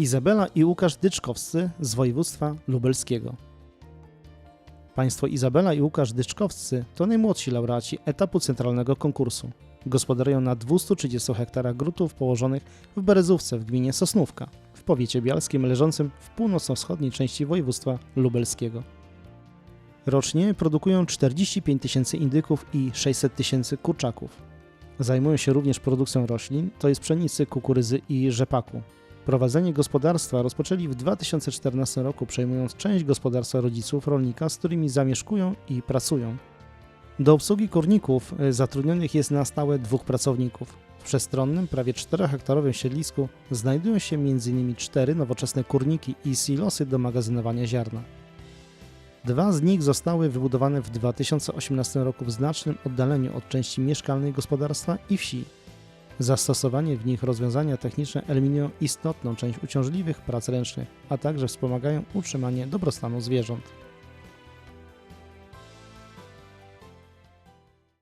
Izabela i Łukasz Dyczkowscy z województwa lubelskiego. Państwo Izabela i Łukasz Dyczkowscy to najmłodsi laureaci etapu centralnego konkursu. Gospodarują na 230 hektarach grutów położonych w Berezówce w gminie Sosnówka, w powiecie bialskim leżącym w północno-wschodniej części województwa lubelskiego. Rocznie produkują 45 tysięcy indyków i 600 tysięcy kurczaków. Zajmują się również produkcją roślin, to jest pszenicy, kukurydzy i rzepaku. Prowadzenie gospodarstwa rozpoczęli w 2014 roku, przejmując część gospodarstwa rodziców rolnika, z którymi zamieszkują i pracują. Do obsługi kurników y, zatrudnionych jest na stałe dwóch pracowników. W przestronnym, prawie 4-hektarowym siedlisku znajdują się m.in. cztery nowoczesne kurniki i silosy do magazynowania ziarna. Dwa z nich zostały wybudowane w 2018 roku w znacznym oddaleniu od części mieszkalnej gospodarstwa i wsi. Zastosowanie w nich rozwiązania techniczne eliminują istotną część uciążliwych prac ręcznych, a także wspomagają utrzymanie dobrostanu zwierząt.